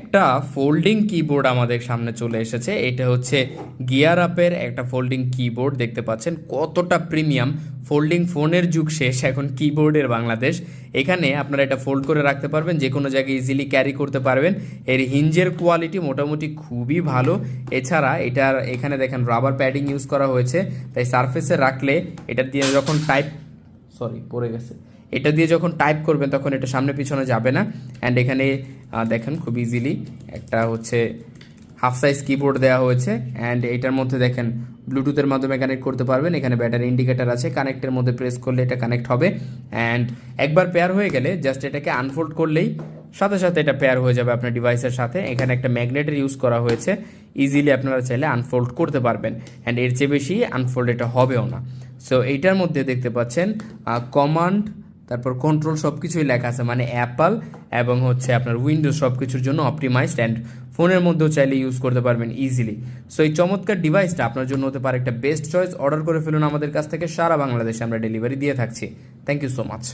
একটা folding keyboard আমাদের সামনে চলে এসেছে। এটা হচ্ছে গিয়ার আপের একটা ফোল্ডিং কিবোর্ড দেখতে পাচ্ছেন? কতটা প্রিমিয়াম ফোল্ডিং ফোনের যুগ শেষ, এখন কিবোর্ডের বাংলাদেশ। এখানে আপনারা এটা ফোল্ড করে রাখতে পারবেন, যে কোনো জায়গায় ইজিলি ক্যারি করতে পারবেন। এর হিঞ্জের কোয়ালিটি মোটামুটি খুবই ভালো। এছাড়া এটার, এখানে দেখেন রাবার প্যাডিং ইউজ করা হয়েছে। তাই সারফেসে রাখলে এটা দিয়ে যখন টাইপ সরি পড়ে গেছে। এটা দিয়ে যখন টাইপ করবেন, তখন এটা সামনে পিছনে যাবে না। অ্যান্ড এখানে দেখেন খুব ইজিলি একটা হচ্ছে হাফ সাইজ কিবোর্ড দেওয়া হয়েছে অ্যান্ড এটার মধ্যে দেখেন ব্লুটুথের মাধ্যমে কানেক্ট করতে পারবেন। এখানে ব্যাটারি ইন্ডিকেটার আছে কানেক্টের মধ্যে প্রেস করলে এটা কানেক্ট হবে অ্যান্ড একবার পেয়ার হয়ে গেলে জাস্ট এটাকে আনফোল্ড করলেই সাথে সাথে এটা পেয়ার হয়ে যাবে আপনার ডিভাইসের সাথে। এখানে একটা ম্যাগনেটের ইউজ করা হয়েছে। ইজিলি আপনারা চাইলে আনফোল্ড করতে পারবেন অ্যান্ড এর চেয়ে বেশি আনফোল্ড এটা হবেও না। সো এইটার মধ্যে দেখতে পাচ্ছেন কমান্ড তারপর কন্ট্রোল সব কিছুই লেখা আছে মানে অ্যাপল এবং হচ্ছে আপনার উইন্ডোজ সব কিছুর জন্য অপটিমাইজড অ্যান্ড ফোনের মধ্যেও চাইলে ইউজ করতে পারবেন ইজিলি সো এই চমৎকার ডিভাইসটা আপনার জন্য হতে পারে একটা বেস্ট চয়েস অর্ডার করে ফেলুন আমাদের কাছ থেকে, সারা বাংলাদেশে আমরা ডেলিভারি দিয়ে থাকছি। Thank you so much